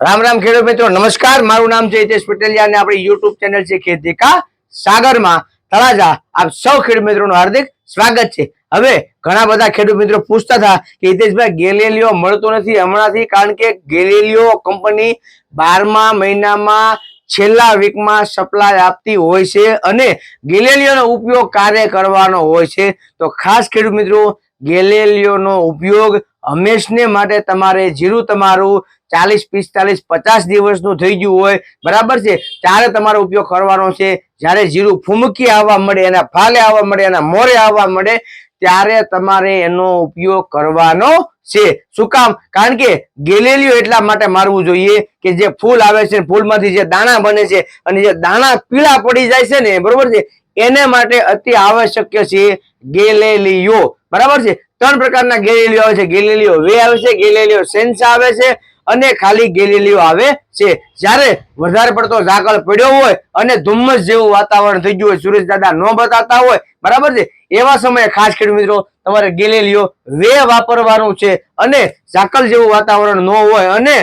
રામ રામ ખેડૂત મિત્રો, નમસ્કાર. મારું નામ છે હિતેશ પટેલિયા અને આપણી યુટ્યુબ ચેનલ છે ખેતીકા સાગરમાં તળાજા. આપ સૌ ખેડૂત મિત્રોનું હાર્દિક સ્વાગત છે. હવે ઘણા બધા ખેડૂત મિત્રો પૂછતા હતા કે હિતેશભાઈ, ગેલેલિયો મળતો નથી હમણાંથી કારણ કે ગેલેલિયો કંપની બારમા મહિનામાં છેલ્લા વીકમાં સપ્લાય આપતી હોય છે અને ગેલેલિયોનો ઉપયોગ કાર્ય કરવાનો હોય છે? તો ખાસ ખેડૂત મિત્રો, ગેલેલિયોનો ઉપયોગ હંમેશને માટે તમારે જીરું તમારું ચાલીસ, પિસ્તાલીસ, પચાસ દિવસનું થઈ ગયું હોય, બરાબર છે? ત્યારે તમારો ઉપયોગ કરવાનો છે. જ્યારે જીરું ફૂમકી આવવા મળે, એના ફાલે આવવા મળે, એના મોરે આવવા મળે, ત્યારે તમારે એનો ઉપયોગ કરવાનો છે. શું કામ? કારણ કે ગેલેલિયો એટલા માટે મારવું જોઈએ કે જે ફૂલ આવે છે ફૂલમાંથી જે દાણા બને છે અને જે દાણા પીળા પડી જાય છે ને, બરોબર છે? એને માટે અતિ આવશ્યક છે ગેલેલિયો બરાબર છે? ત્રણ પ્રકારના ગેલેલિયો આવે છે. ગેલેલિયો વે આવે છે ગેલેલિયો સેન્સ આવે છે અને ખાલી ગેલેલીઓ આવે છે. જ્યારે વધારે પડતો ઝાકળ પડ્યો હોય અને ધુમ્મસ જેવું વાતાવરણ થઈ ગયું હોય, સુરેશ દાદા ન બતાતા હોય, બરાબર છે? એવા સમયે ખાસ ખેડૂત મિત્રો, તમારે ગેલેલીઓ વે વાપરવાનું છે અને ઝાકળ જેવું વાતાવરણ ન હોય અને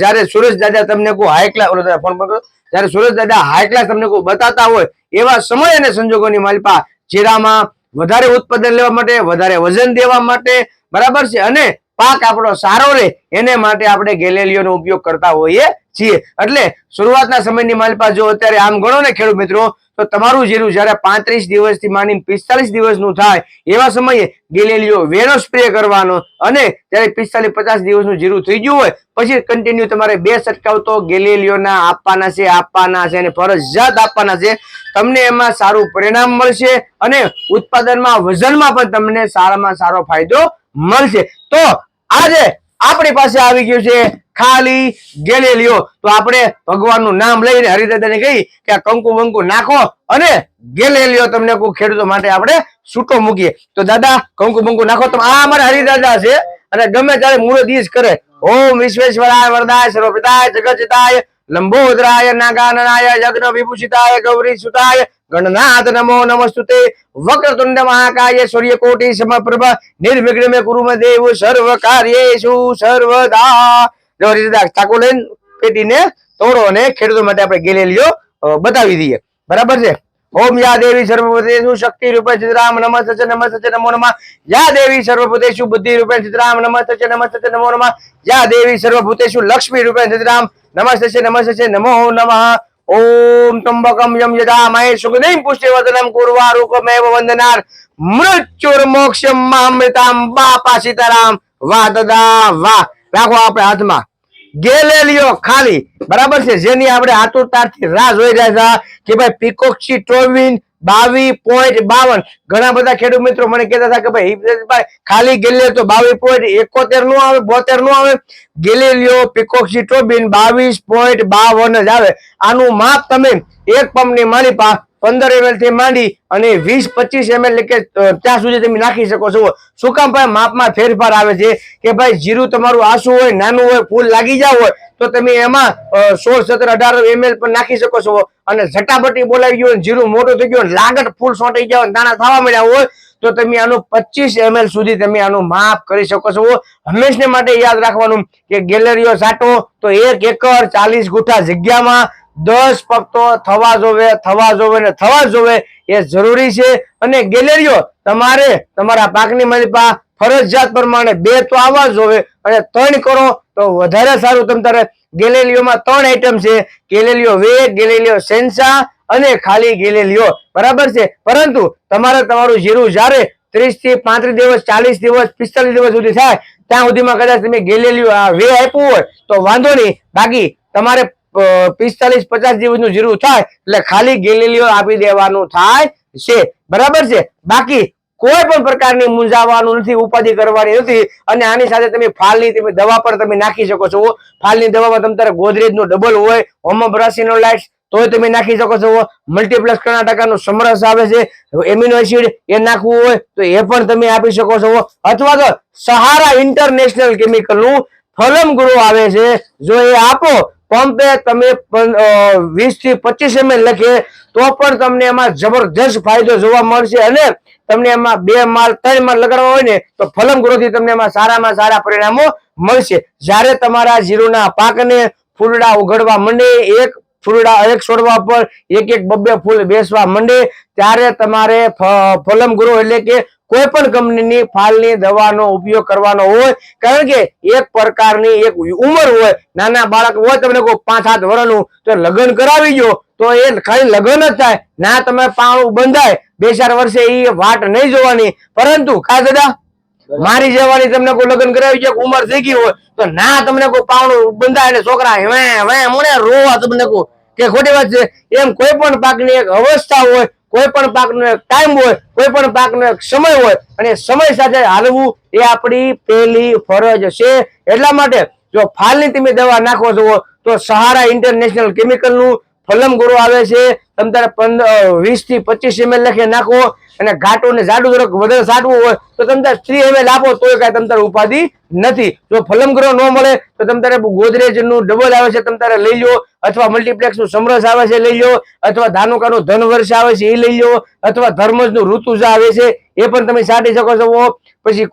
જ્યારે સૂરજ દાદા તમને કોઈ હાઈ ક્લાસ ફોન પર જ્યારે સૂરજ દાદા હાઈ ક્લાસ તમને કોઈ બતાતા હોય, એવા સમય અને સંજોગોની માલપા જીરામાં વધારે ઉત્પાદન લેવા માટે, વધારે વજન દેવા માટે, બરાબર છે? અને પાક આપણો સારો રહે, એને માટે આપણે ગેલેલિયોનો ઉપયોગ કરતા હોઈએ છીએ. એટલે શરૂઆતના સમયની માલપા જો અત્યારે આમ ગણો ને ખેડૂત મિત્રો, તો તમારું જીરું જ્યારે પાંત્રીસ દિવસથી માની પિસ્તાલીસ દિવસનું થાય, એવા સમયે ગેલેલિયો વેનો સ્પ્રે કરવાનો અને ત્યારે પિસ્તાલીસ પચાસ દિવસનું જીરું થઈ ગયું હોય, પછી કન્ટિન્યુ તમારે બે છંટકાવ તો ગેલેલિયોના આપવાના છે આપવાના છે અને ફરજિયાત આપવાના છે. તમને એમાં સારું પરિણામ મળશે અને ઉત્પાદનમાં, વજનમાં પણ તમને સારામાં સારો ફાયદો મળશે. તો આજે આપણી પાસે આવી ગયું છે ખાલી ગેલેલિયો તો આપણે ભગવાનનું નામ લઈને હરિદાદાને કહી કે આ કંકુ બંકુ નાખો અને ગેલેલિયો તમને કોઈ ખેડૂતો માટે આપણે છૂટો મૂકીએ. તો દાદા, કંકુ બંકુ નાખો. તો આ અમારા હરિદાદા છે. અને ગમે ત્યારે મૂળ દીશ કરે. ઓમ વિશ્વેશ્વરાય વરદાય સર્વપિતાય જગતચિતાય લંબોદરાય નાગાનનાય યજ્ઞ વિભૂષિતાય ગૌરી સુતાય ગણનાથ નમો નમસ્તુતે વક્રતુંડ મહાકાય સૂર્યકોટી સમપ્રભ નિર્વિઘ્ન મે કુરુ દેવ સર્વ કાર્યેષુ સર્વદા ચાકુ લઈને પેટીને તોડો અને ખેડૂતો માટે આપણે ગેલેલિયો અ, બતાવી દઈએ. બરાબર છે? ઓમ યા દેવી સર્વભૂતેષુ શક્તિ રૂપે ચિત્રામ નમસ્તે છે નમસ્તે નમો નમઃ. યા દેવી સર્વભૂતેષુ બુદ્ધિ રૂપે ચિત્રામ નમસ્તે છે નમસ્તે નમો નમઃ. યા દેવી સર્વભૂતેષુ લક્ષ્મી રૂપે ચિત્રામ નમસ્તે છે નમસ્તે છે નમો નમઃ. ઓમ ત્રંબકમ યમ યજામહે સુગંધિમ પુષ્ટિવર્ધનમ કુર્વારુકમેવ વંદનાર. મૃત્યુર્મોક્ષમ મામૃતામ બાપા સીતારામ વાહ દાદા વાહ રાખો આપણે હાથમાં. ગેલેલિયો ખાલી. બરાબર છે? જેની આપણે આતુરતાથી રાહ જોઈ રહ્યા હતા કે ભાઈ પીકોક્ષી ટોવિન બાવીસ પોઈન્ટ બાવન. ઘણા બધા ખેડૂત મિત્રો મને કહેતા હતા કે ભાઈ ભાઈ ખાલી ગેલેલિયો તો બાવીસ પોઈન્ટ એકોતેરનું આવે, બોતેરનું આવે. ગેલેલિયો પીકોક્ષી ટોબિન બાવીસ પોઈન્ટ બાવન જ આવે. આનું માપ તમે એક પંપની મારી પા પંદર એમએલથી માંડી અને વીસ પચીસ એમએલ કે ત્યાં સુધી તમે નાખી શકો છો. શું કામ ભાઈ માપમાં ફેરફાર આવે છે કે ભાઈ જીરું તમારું આસુ હોય નાનું હોય ફૂલ લાગી જાવ હોય તો તમે એમાં સોળ સત્તર અઢાર એમએલ પણ નાખી શકો છો. અને ઝટાપટી બોલાવી ગયું જીરું મોટું થઈ ગયું લાગટ ફૂલ સોંટાઈ ગયા હોય, દાણા થવા મળ્યા હોય તો તમે આનું પચીસ એમએલ સુધી તમે આનું માપ કરી શકો છો. હંમેશને માટે યાદ રાખવાનું કે ગેલેરીઓ સાટો તો એક એકર ચાલીસ ગુઠા જગ્યામાં દસ ભક્તો થવા જોવે થવા જોવે ને થવા જોવે એ જરૂરી છે. અને ગેલેરીઓ, તમારે તમારા પાકની માલિપા ફરજિયાત પ્રમાણે બે તો આવવા જોવે અને ત્રણ કરો તો વધારે સારું તમ તારે. ગેલેલીઓમાં ત્રણ આઈટમ છે. ગેલેલિયો વે ગેલેલીઓ સેન્સા અને ખાલી ગેલેલિયો બરાબર છે? પરંતુ તમારે તમારું જીરું જ્યારે ત્રીસથી પાંત્રીસ દિવસ, ચાલીસ દિવસ, પિસ્તાલીસ દિવસ સુધી થાય, ત્યાં સુધીમાં કદાચ તમે ગેલેલીઓ વે આપ્યું હોય, તો વાંધો નહીં. બાકી તમારે પિસ્તાલીસ પચાસ દિવસનું જીરું થાય, એટલે ખાલી ગેલેલીઓ આપી દેવાનું થાય છે. બરાબર છે? બાકી કોઈ પણ પ્રકારની મૂંઝાવાનું નથી, ઉપાધિ કરવાની નથી. અને આની સાથે તમે ફાલની તમે દવા પણ તમે નાખી શકો છો. ફાલની દવામાં તમે તારે ગોદરેજ ડબલ હોય હોમોબ્રાસીનો લાઇટ તોય તમે નાખી શકો છો. મલ્ટીપ્લસ કર્ણાટકાનો સમરસ આવે છે. એમિનો એસિડ એ નાખવું હોય, તો એ પણ તમે આપી શકો છો. અથવા તો સહારા ઇન્ટરનેશનલ કેમિકલનું ફલમ ગ્રો આવે છે. જો એ આપો પંપે તમે વીસથી પચીસ એમએલ લખીએ તો પણ તમને એમાં જબરજસ્ત ફાયદો જોવા મળશે અને તમને એમાં બે માલ ત્રણ માલ લગાડવા હોય ને, તો ફલમ ગ્રોથી તમને એમાં સારામાં સારા પરિણામો મળશે. જ્યારે તમારા જીરુના પાકને ફૂલડા ઉઘડવા માંડે, એક ફૂલડા એક છોડવા પર એક એક બબ્બે ફૂલ બેસવા માંડે. ત્યારે તમારે ફલમ ગ્રો એટલે કે કોઈ પણ કંપનીની ફાલની દવાનો ઉપયોગ કરવાનો હોય. કારણ કે એક પ્રકારની એક ઉંમર હોય, નાના બાળક હોય, તમને કોઈ પાંચ સાત વર્ષનું તો લગ્ન કરાવી ગયો તો એ ખાલી લગ્ન જ થાય. ના તમે પાણું બંધાય. બે ચાર વર્ષે એ વાટ નહીં જોવાની. પરંતુ કા દાદા મારી જેવાની તમને કોઈ લગ્ન કરાવી છે ઉંમર થઈ ગઈ હોય, તો ના તમને કોઈ પાવણું બંધાય એટલે છોકરા વે વે મને રોવા તમને કહું કે ખોટી વાત છે, એમ કોઈ પણ પાકની એક અવસ્થા હોય, કોઈ પણ પાકનો એક ટાઈમ હોય, કોઈ પણ પાકનો એક સમય હોય, અને સમય સાથે હાલવું એ આપણી પહેલી ફરજ છે. એટલા માટે જો ફાલની તમે દવા નાખો છો, તો સહારા ઇન્ટરનેશનલ કેમિકલનું ફલમ ગુરુ આવે છે. તમે તારે પંદર વીસથી પચીસ એમએલ લખી નાખો. અને ઘાટો ને જાડું જરાક વધારે સાટવું હોય તો તમે તારે ત્રીસ એમએલ આપો તોય કાંઈ તમ તારે ઉપાધિ નથી. જો ફલમ ગ્રો ન મળે તો તમ તારે ગોદરેજનું ડબલ આવે છે, તમ તારે લઈ લો અથવા મલ્ટીપ્લેક્સનું સમરસ આવે છે, લઈ લો અથવા ધાનુકાનું ધનવર્ષ આવે છે, એ લઈ લો અથવા ધર્મજનું ઋતુજા આવે છે, એ પણ તમે સાટી શકો છો. પછી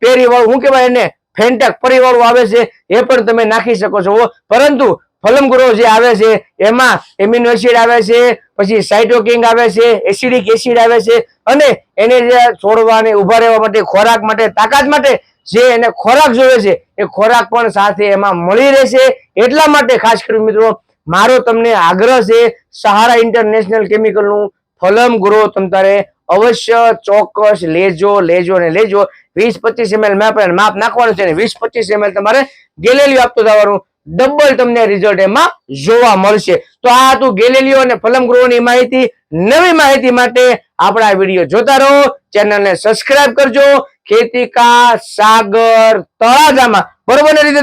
પેરી વાળું શું કહેવાય એને? ફેન્ટક પરિવાળું આવે છે, એ પણ તમે નાખી શકો છો. પરંતુ ફલમગ્રો જે આવે છે, એમાં એમિનો એસિડ આવે છે, પછી સાઇટોકિંગ આવે છે એસિડિક એસિડ આવે છે, અને એને જે છોડવા અને ઊભા રહેવા માટે, ખોરાક માટે, તાકાત માટે જે એને ખોરાક જોવે છે, એ ખોરાક પણ સાથે એમાં મળી રહેશે. એટલા માટે ખાસ કરી મિત્રો, મારો તમને આગ્રહ છે, સહારા ઇન્ટરનેશનલ કેમિકલનું ફલમ ગ્રો તમારે અવશ્ય ચોક્કસ લેજો લેજો ને લેજો. વીસ પચીસ એમએલ મેપ, માપ નાખવાનું છે ને વીસ પચીસ એમએલ તમારે ગેલેલી આપતું જવાનું. ડબલ તમને રિઝલ્ટ એમાં જોવા મળશે. તો આ હતું ગેલેલિયો અને ફલમ ગ્રોની માહિતી. નવી માહિતી માટે આપણા વીડિયો જોતા રહો. ચેનલને સબસ્ક્રાઇબ કરજો. ખેતીકા સાગર તળાજામાં. બરોબર ને રીતે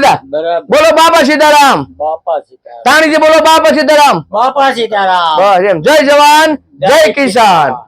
બોલો બાપા સીતારામ. બાપા સીતારામ. તાણીજી બોલો બાપા સીતારામ. બાપા સીતારામ. બસ એમ. જય જવાન જય કિસાન.